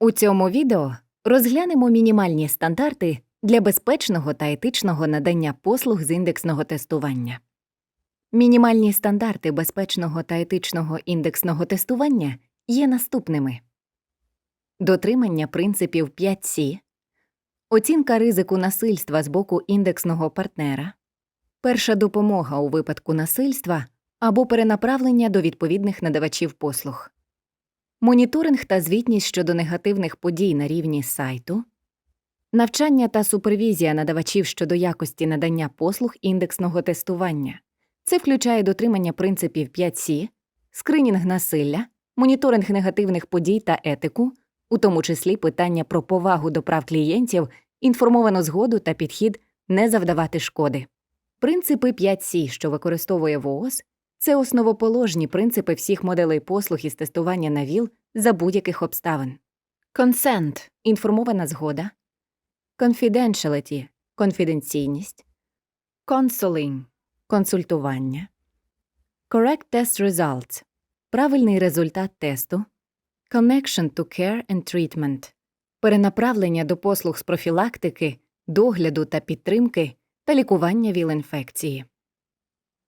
У цьому відео розглянемо мінімальні стандарти для безпечного та етичного надання послуг з індексного тестування. Мінімальні стандарти безпечного та етичного індексного тестування є наступними: дотримання принципів 5C, оцінка ризику насильства з боку індексного партнера, перша допомога у випадку насильства або перенаправлення до відповідних надавачів послуг. Моніторинг та звітність щодо негативних подій на рівні сайту, навчання та супервізія надавачів щодо якості надання послуг індексного тестування. Це включає дотримання принципів 5C, скринінг насилля, моніторинг негативних подій та етику, у тому числі питання про повагу до прав клієнтів, інформовану згоду та підхід не завдавати шкоди. Принципи 5C, що використовує ВООЗ, це основоположні принципи всіх моделей послуг із тестування на ВІЛ за будь-яких обставин. Consent – інформована згода. Confidentiality – конфіденційність. Counseling – консультування. Correct test results – правильний результат тесту. Connection to care and treatment – перенаправлення до послуг з профілактики, догляду та підтримки та лікування ВІЛ-інфекції.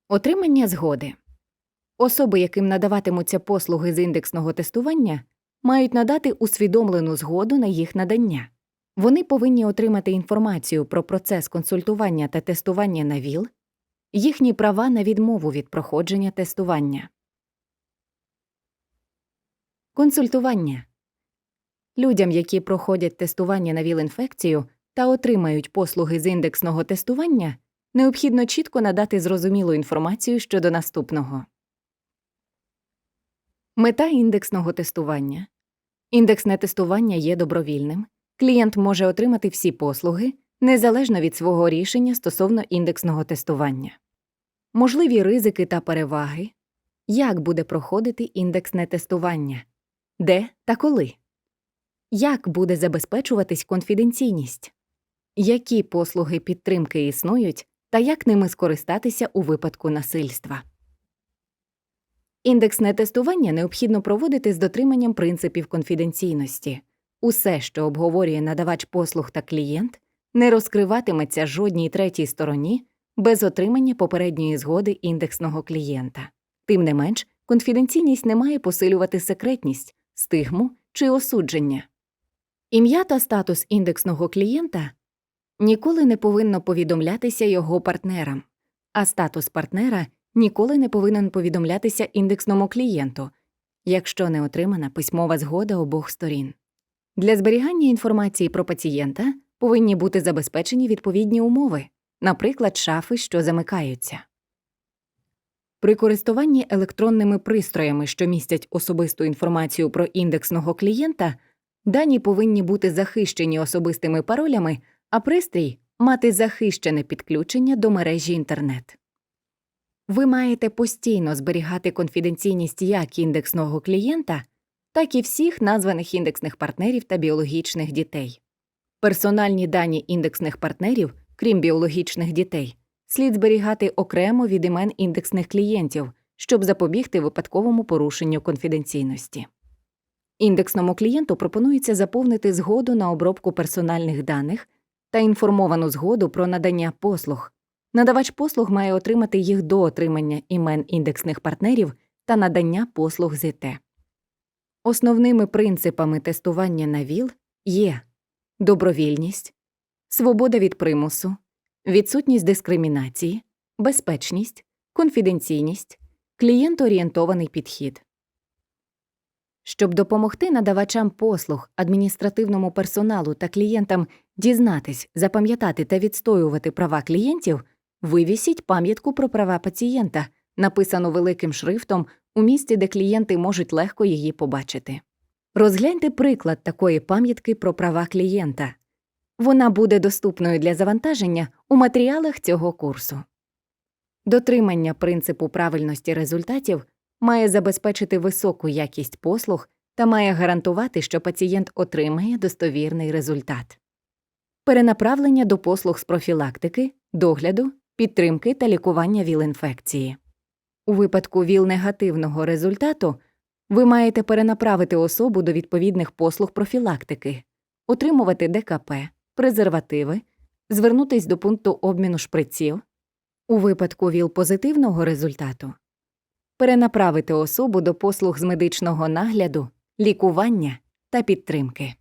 Отримання згоди. Особи, яким надаватимуться послуги з індексного тестування, мають надати усвідомлену згоду на їх надання. Вони повинні отримати інформацію про процес консультування та тестування на ВІЛ, їхні права на відмову від проходження тестування. Консультування людям, які проходять тестування на ВІЛ-інфекцію та отримають послуги з індексного тестування, необхідно чітко надати зрозумілу інформацію щодо наступного. Мета індексного тестування. Індексне тестування є добровільним. Клієнт може отримати всі послуги незалежно від свого рішення стосовно індексного тестування. Можливі ризики та переваги. Як буде проходити індексне тестування? Де та коли? Як буде забезпечуватись конфіденційність? Які послуги підтримки існують та як ними скористатися у випадку насильства? Індексне тестування необхідно проводити з дотриманням принципів конфіденційності. Усе, що обговорює надавач послуг та клієнт, не розкриватиметься жодній третій стороні без отримання попередньої згоди індексного клієнта. Тим не менш, конфіденційність не має посилювати секретність, стигму чи осудження. Ім'я та статус індексного клієнта ніколи не повинно повідомлятися його партнерам, а статус партнера ніколи не повинен повідомлятися індексному клієнту, якщо не отримана письмова згода обох сторін. Для зберігання інформації про пацієнта повинні бути забезпечені відповідні умови, наприклад, шафи, що замикаються. При користуванні електронними пристроями, що містять особисту інформацію про індексного клієнта, дані повинні бути захищені особистими паролями, а пристрій мати захищене підключення до мережі інтернет. Ви маєте постійно зберігати конфіденційність як індексного клієнта, так і всіх названих індексних партнерів та біологічних дітей. Персональні дані індексних партнерів, крім біологічних дітей, слід зберігати окремо від імен індексних клієнтів, щоб запобігти випадковому порушенню конфіденційності. Індексному клієнту пропонується заповнити згоду на обробку персональних даних та інформовану згоду про надання послуг. Надавач послуг має отримати їх до отримання імен індексних партнерів та надання послуг з ІТ. Основними принципами тестування на ВІЛ є добровільність, свобода від примусу, відсутність дискримінації, безпечність, конфіденційність, клієнт-орієнтований підхід. Щоб допомогти надавачам послуг, адміністративному персоналу та клієнтам дізнатись, запам'ятати та відстоювати права клієнтів, вивісіть пам'ятку про права пацієнта, написану великим шрифтом у місці, де клієнти можуть легко її побачити. Розгляньте приклад такої пам'ятки про права клієнта. Вона буде доступною для завантаження у матеріалах цього курсу. Дотримання принципу правильності результатів має забезпечити високу якість послуг та має гарантувати, що пацієнт отримає достовірний результат. Перенаправлення до послуг з профілактики, догляду, підтримки та лікування ВІЛ-інфекції. У випадку ВІЛ-негативного результату Ви маєте перенаправити особу до відповідних послуг профілактики, отримувати ДКП, презервативи, звернутись до пункту обміну шприців. У випадку ВІЛ позитивного результату перенаправити особу до послуг з медичного нагляду, лікування та підтримки.